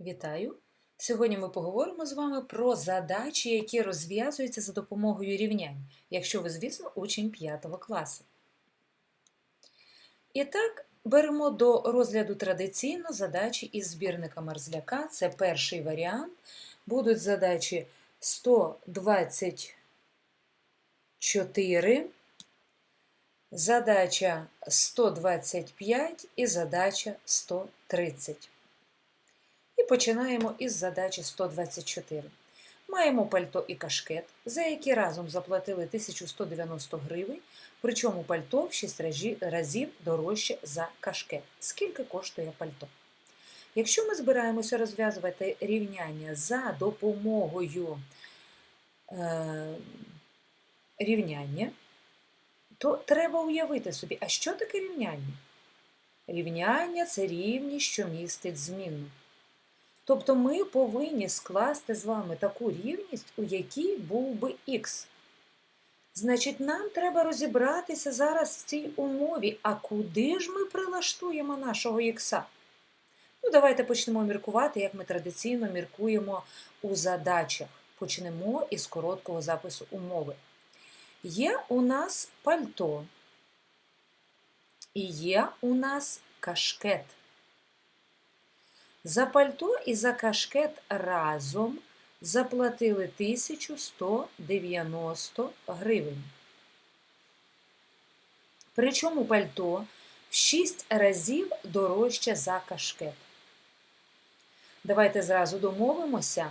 Вітаю! Сьогодні ми поговоримо з вами про задачі, які розв'язуються за допомогою рівнянь, якщо ви, звісно, учень 5 класу. І так, беремо до розгляду традиційно задачі із збірника Мерзляка. Це перший варіант. Будуть задачі 124, задача 125 і задача 130. І починаємо із задачі 124. Маємо пальто і кашкет, за які разом заплатили 1190 гривень, причому пальто в 6 разів дорожче за кашкет. Скільки коштує пальто? Якщо ми збираємося розв'язувати рівняння за допомогою е, рівняння, то треба уявити собі, а що таке рівняння? Рівняння це рівність, що містить змінну. Тобто ми повинні скласти з вами таку рівність, у якій був би х. Значить, нам треба розібратися зараз в цій умові, а куди ж ми прилаштуємо нашого х? Ну, давайте почнемо міркувати, як ми традиційно міркуємо у задачах. Почнемо із короткого запису умови. Є у нас пальто, і є у нас кашкет. За пальто і за кашкет разом заплатили 1190 гривень. Причому пальто в 6 разів дорожче за кашкет. Давайте зразу домовимося,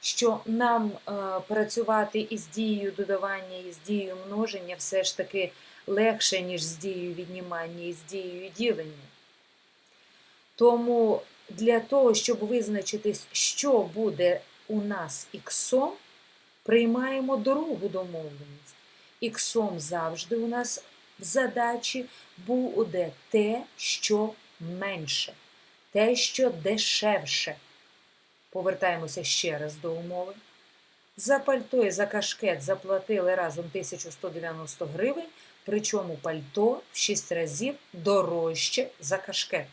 що нам е, працювати із дією додавання і з дією множення все ж таки легше, ніж з дією віднімання і з дією ділення. Тому для того, щоб визначитись, що буде у нас іксом, приймаємо другу домовленість. Іксом завжди у нас в задачі буде те, що менше, те, що дешевше. Повертаємося ще раз до умови. За пальто і за кашкет заплатили разом 1190 гривень, причому пальто в 6 разів дорожче за кашкет.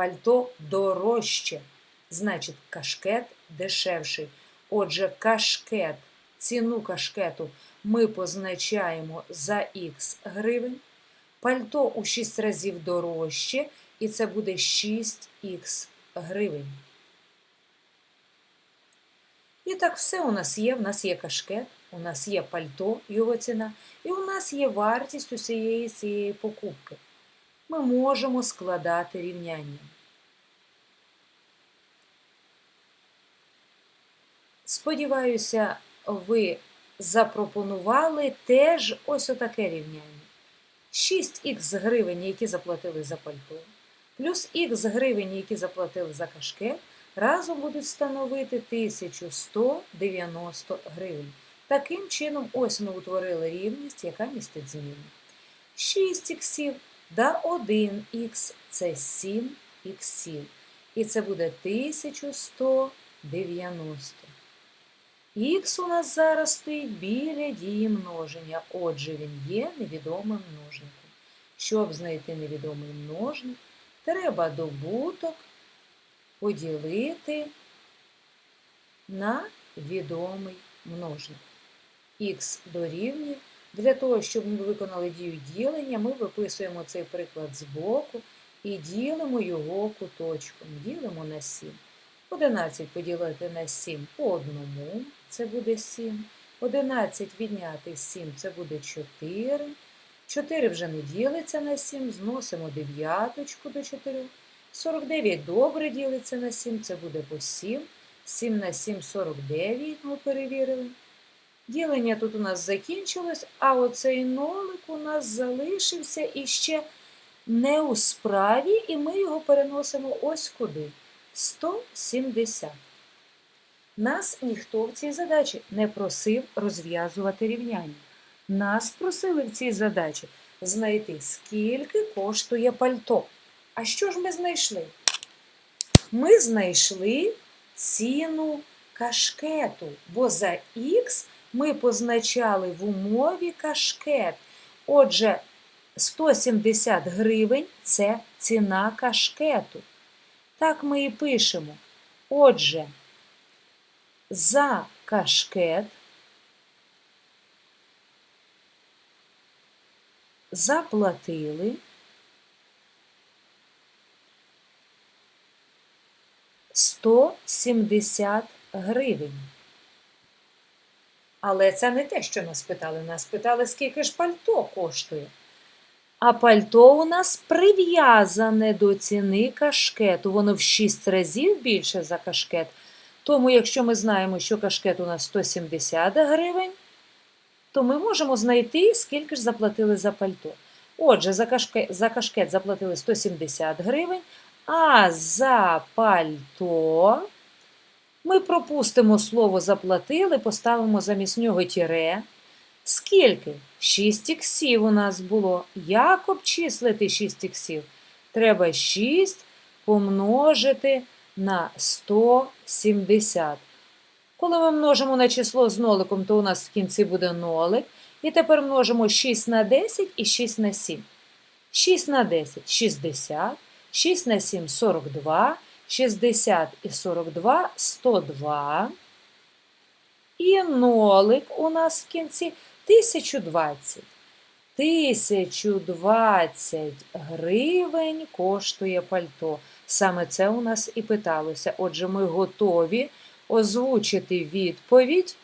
Пальто дорожче, значить, кашкет дешевший. Отже, кашкет, ціну кашкету ми позначаємо за х гривень. Пальто у 6 разів дорожче, і це буде 6х гривень. І так, все у нас є. У нас є кашкет, у нас є пальто, його ціна, і у нас є вартість усієї цієї покупки ми можемо складати рівняння. Сподіваюся, ви запропонували теж ось отаке рівняння. 6х гривень, які заплатили за пальто, плюс х гривень, які заплатили за кашкет, разом будуть становити 1190 гривень. Таким чином, ось ми утворили рівність, яка містить зміну. 6 іксів Да 1х це 7 іксів. І це буде 1190. Х у нас зараз стоїть біля дії множення. Отже, він є невідомим множником. Щоб знайти невідомий множник, треба добуток поділити на відомий множник. Х дорівнює для того, щоб ми виконали дію ділення, ми виписуємо цей приклад збоку і ділимо його куточком. Ділимо на 7. 11 поділити на 7 по одному, це буде 7. 11 відняти 7 це буде 4. 4 вже не ділиться на 7, зносимо дев'яточку до 4. 49 добре ділиться на 7, це буде по 7. 7 на 7 49, ми перевірили. Ділення тут у нас закінчилось, а оцей нолик у нас залишився іще не у справі, і ми його переносимо ось куди. 170. Нас ніхто в цій задачі не просив розв'язувати рівняння. Нас просили в цій задачі знайти, скільки коштує пальто. А що ж ми знайшли? Ми знайшли ціну кашкету, бо за х ми позначали в умові кашкет. Отже, 170 гривень це ціна кашкету. Так ми і пишемо. Отже, за кашкет заплатили 170 гривень. Але це не те, що нас питали. Нас питали, скільки ж пальто коштує. А пальто у нас прив'язане до ціни кашкету. Воно в 6 разів більше за кашкет. Тому, якщо ми знаємо, що кашкет у нас 170 гривень, то ми можемо знайти, скільки ж заплатили за пальто. Отже, за кашкет, за кашкет заплатили 170 гривень, а за пальто ми пропустимо слово заплатили, поставимо замість нього тіре. Скільки? 6 іксів у нас було. Як обчислити 6 іксів? Треба 6 помножити на 170. Коли ми множимо на число з ноликом, то у нас в кінці буде нолик. І тепер множимо 6 на 10 і 6 на 7. 6 на 10 60, 6 на 7 42, 60 і 42 102. І нолик у нас в кінці 1020. 1020 гривень коштує пальто. Саме це у нас і питалося. Отже, ми готові озвучити відповідь.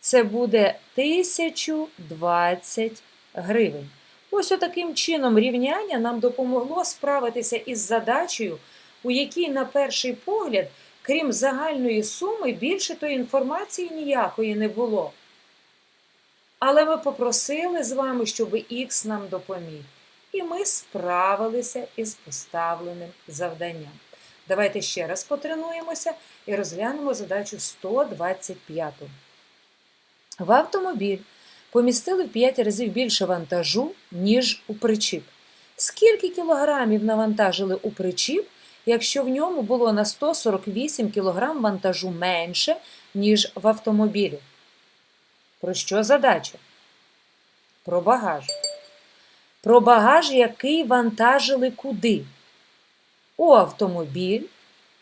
Це буде 1020 гривень. Ось таким чином рівняння нам допомогло справитися із задачею, у якій, на перший погляд, крім загальної суми, більше тої інформації ніякої не було. Але ми попросили з вами, щоб Х нам допоміг. І ми справилися із поставленим завданням. Давайте ще раз потренуємося і розглянемо задачу 125. В автомобіль помістили в 5 разів більше вантажу, ніж у причіп. Скільки кілограмів навантажили у причіп, якщо в ньому було на 148 кілограм вантажу менше, ніж в автомобілі? Про що задача? Про багаж. Про багаж, який вантажили куди? У автомобіль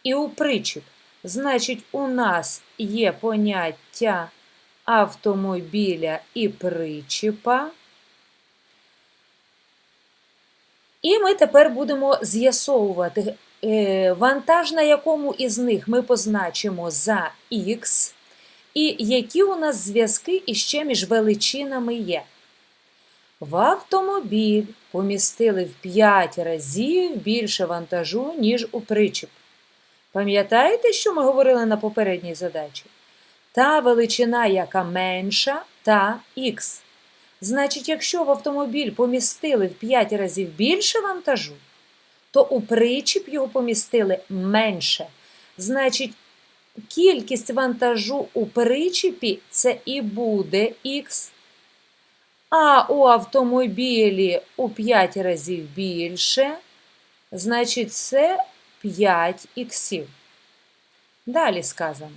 і у причіп. Значить, у нас є поняття автомобіля і причіпа. І ми тепер будемо з'ясовувати, вантаж, на якому із них ми позначимо за Х, і які у нас зв'язки іще між величинами є. В автомобіль помістили в 5 разів більше вантажу, ніж у причіп. Пам'ятаєте, що ми говорили на попередній задачі? Та величина, яка менша, та х. Значить, якщо в автомобіль помістили в 5 разів більше вантажу, то у причіп його помістили менше. Значить, кількість вантажу у причіпі це і буде х. А у автомобілі у 5 разів більше, значить, це 5 іксів. Далі сказано,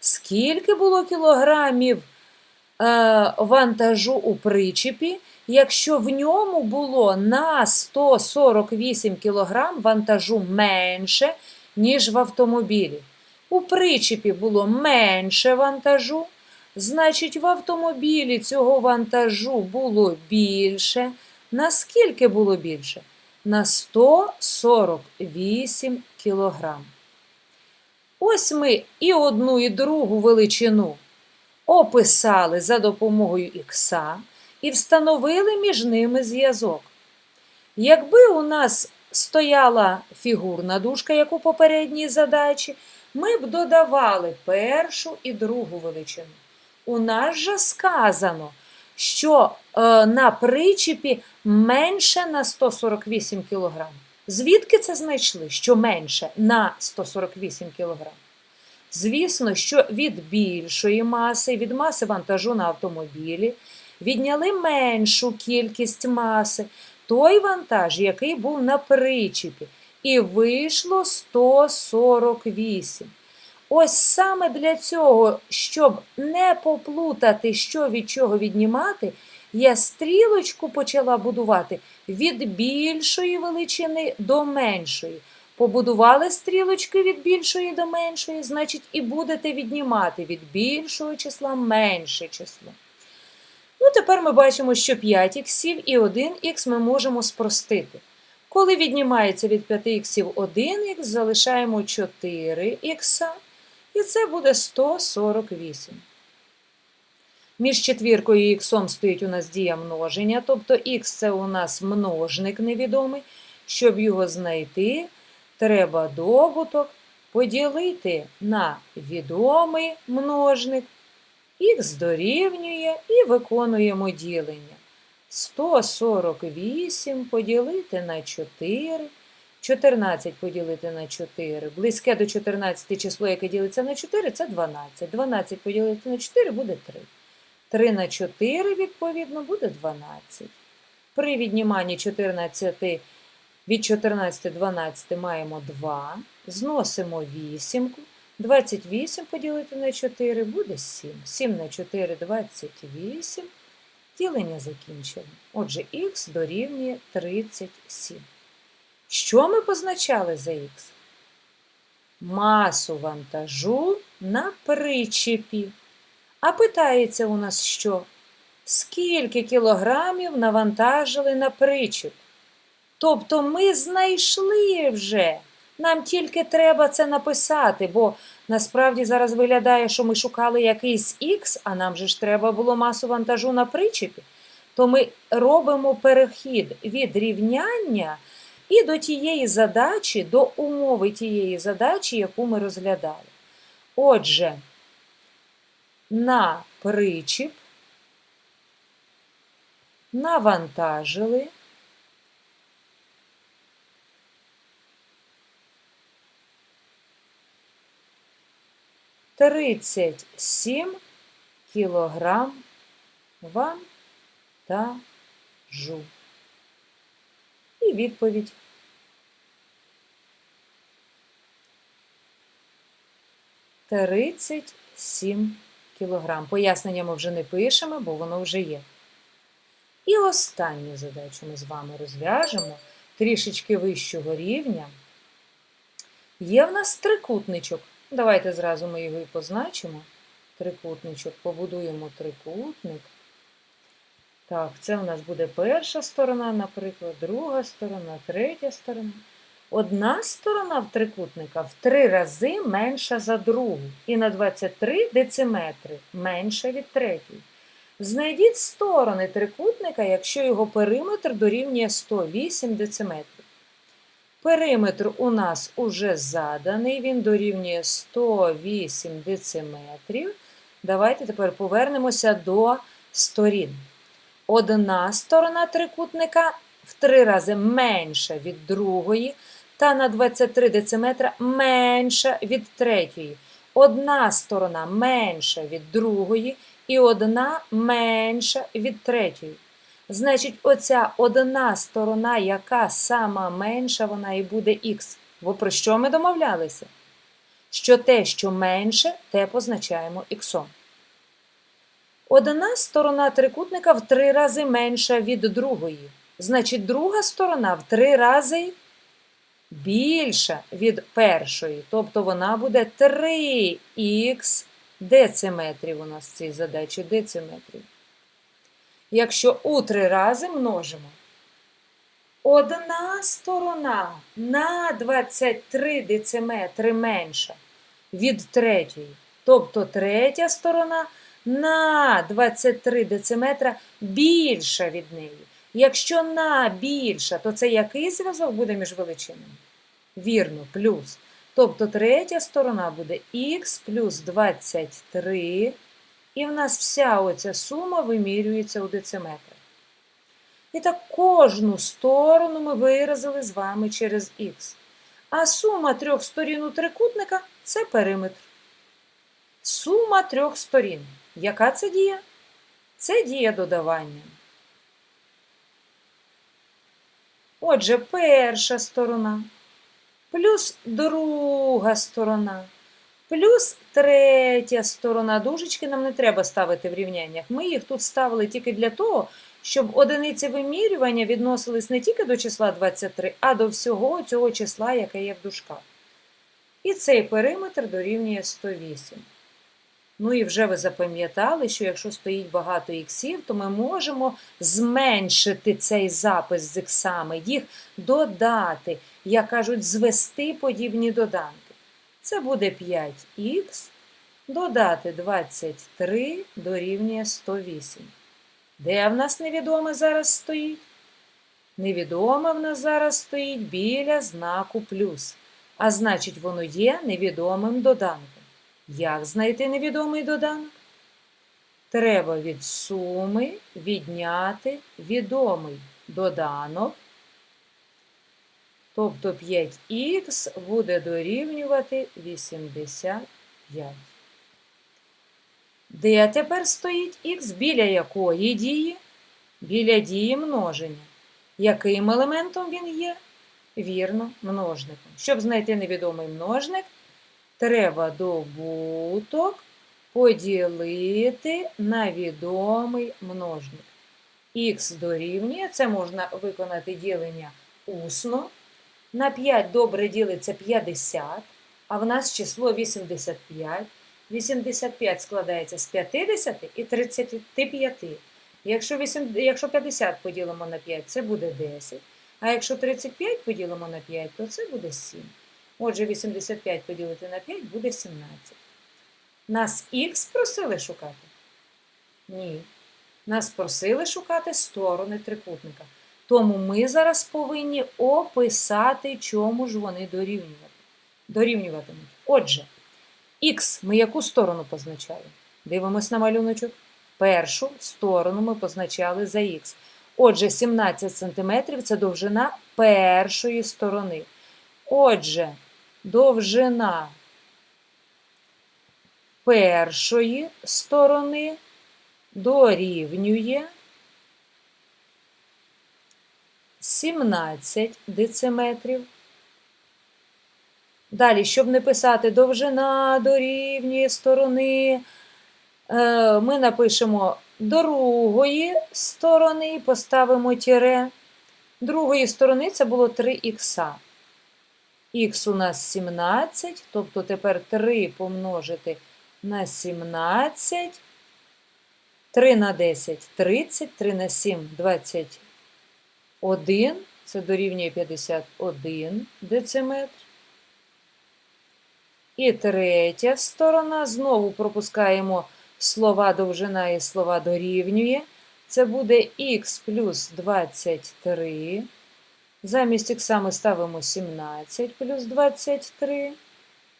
скільки було кілограмів е, вантажу у причіпі, якщо в ньому було на 148 кілограм вантажу менше, ніж в автомобілі. У причіпі було менше вантажу, значить, в автомобілі цього вантажу було більше. Наскільки було більше? На 148 кілограм. Ось ми і одну, і другу величину описали за допомогою ікса і встановили між ними зв'язок. Якби у нас стояла фігурна дужка, як у попередній задачі, ми б додавали першу і другу величину. У нас же сказано, що е, на причіпі менше на 148 кг. Звідки це знайшли? Що менше на 148 кг? Звісно, що від більшої маси, від маси вантажу на автомобілі, відняли меншу кількість маси, той вантаж, який був на причіпі, і вийшло 148. Ось саме для цього, щоб не поплутати, що від чого віднімати, я стрілочку почала будувати від більшої величини до меншої. Побудували стрілочки від більшої до меншої, значить, і будете віднімати від більшого числа менше число. Ну, тепер ми бачимо, що 5 іксів і 1 х ми можемо спростити. Коли віднімається від 5 іксів 1 х, залишаємо 4 х, і це буде 148. Між четвіркою і іксом стоїть у нас дія множення, тобто х це у нас множник невідомий. Щоб його знайти, треба добуток поділити на відомий множник, х дорівнює і виконуємо ділення. 148 поділити на 4, 14 поділити на 4. Близьке до 14 число, яке ділиться на 4, це 12. 12 поділити на 4 буде 3. 3 на 4, відповідно, буде 12. При відніманні 14 від 14 12 маємо 2, зносимо 8. 28 поділити на 4 буде 7. 7 на 4 28. Ділення закінчено. Отже, х дорівнює 37. Що ми позначали за х? Масу вантажу на причепі. А питається у нас що? Скільки кілограмів навантажили на причеп? Тобто ми знайшли вже. Нам тільки треба це написати, бо насправді зараз виглядає, що ми шукали якийсь х, а нам же ж треба було масу вантажу на причепі. То ми робимо перехід від рівняння і до тієї задачі, до умови тієї задачі, яку ми розглядали. Отже, на причіп навантажили. Тридцять сім кілограм вантажу. І відповідь. Тридцять сім кілограм. Пояснення ми вже не пишемо, бо воно вже є. І останню задачу ми з вами розв'яжемо трішечки вищого рівня. Є в нас трикутничок. Давайте зразу ми його і позначимо. Трикутничок, побудуємо трикутник. Так, це у нас буде перша сторона, наприклад, друга сторона, третя сторона. Одна сторона в трикутника в три рази менша за другу. І на 23 дециметри менша від третьої. Знайдіть сторони трикутника, якщо його периметр дорівнює 108 дециметрів. Периметр у нас уже заданий, він дорівнює 108 дециметрів. Давайте тепер повернемося до сторін. Одна сторона трикутника в три рази менша від другої, та на 23 дециметра менша від третьої. Одна сторона менша від другої і одна менша від третьої. Значить, оця одна сторона, яка сама менша, вона і буде х. Бо про що ми домовлялися? Що те, що менше, те позначаємо х. Одна сторона трикутника в три рази менша від другої. Значить, друга сторона в три рази більша від першої. Тобто вона буде 3х дециметрів у нас в цій задачі дециметрів. Якщо у три рази множимо, одна сторона на 23 дециметри менша від третьої. Тобто третя сторона на 23 дециметра більша від неї. Якщо на більша, то це який зв'язок буде між величинами? Вірно, плюс. Тобто третя сторона буде х плюс 23, і в нас вся оця сума вимірюється у дециметрах. І так кожну сторону ми виразили з вами через х. А сума трьох сторін у трикутника це периметр. Сума трьох сторін. Яка це дія? Це дія додавання. Отже, перша сторона, плюс друга сторона, плюс третя сторона. Дужечки нам не треба ставити в рівняннях. Ми їх тут ставили тільки для того, щоб одиниці вимірювання відносились не тільки до числа 23, а до всього цього числа, яке є в дужках. І цей периметр дорівнює 108. Ну і вже ви запам'ятали, що якщо стоїть багато іксів, то ми можемо зменшити цей запис з іксами, їх додати, як кажуть, звести подібні доданки. Це буде 5х, додати 23 дорівнює 108. Де в нас невідоме зараз стоїть? Невідоме в нас зараз стоїть біля знаку плюс. А значить, воно є невідомим доданком. Як знайти невідомий доданок? Треба від суми відняти відомий доданок. Тобто 5х буде дорівнювати 85. Де тепер стоїть х? Біля якої дії? Біля дії множення. Яким елементом він є? Вірно, множником. Щоб знайти невідомий множник, треба добуток поділити на відомий множник. Х дорівнює, це можна виконати ділення усно. На 5 добре ділиться 50, а в нас число 85. 85 складається з 50 і 35. Якщо, 8, якщо 50 поділимо на 5, це буде 10. А якщо 35 поділимо на 5, то це буде 7. Отже, 85 поділити на 5 буде 17. Нас х просили шукати? Ні. Нас просили шукати сторони трикутника. Тому ми зараз повинні описати, чому ж вони дорівнюватимуть. Отже, х ми яку сторону позначали? Дивимось на малюночок. Першу сторону ми позначали за х. Отже, 17 см це довжина першої сторони. Отже, довжина першої сторони дорівнює 17 дециметрів. Далі, щоб не писати довжина дорівнює сторони, е, ми напишемо другої сторони, поставимо тіре. Другої сторони це було 3х. Х у нас 17, тобто тепер 3 помножити на 17, 3 на 10 30, 3 на 7 21, це дорівнює 51 дециметр. І третя сторона, знову пропускаємо слова довжина і слова дорівнює. Це буде х плюс 23. Замість х ми ставимо 17 плюс 23.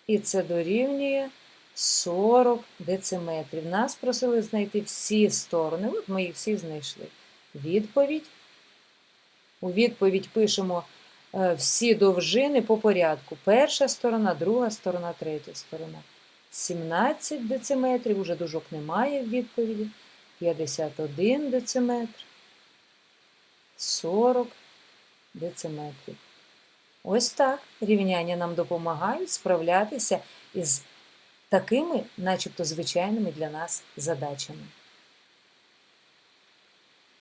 І це дорівнює 40 дециметрів. Нас просили знайти всі сторони. От ми їх всі знайшли. Відповідь. У відповідь пишемо е, всі довжини по порядку. Перша сторона, друга сторона, третя сторона. 17 дециметрів, уже дужок немає в відповіді. 51 дециметр, 40 дециметрів. Ось так рівняння нам допомагають справлятися із такими, начебто звичайними для нас задачами.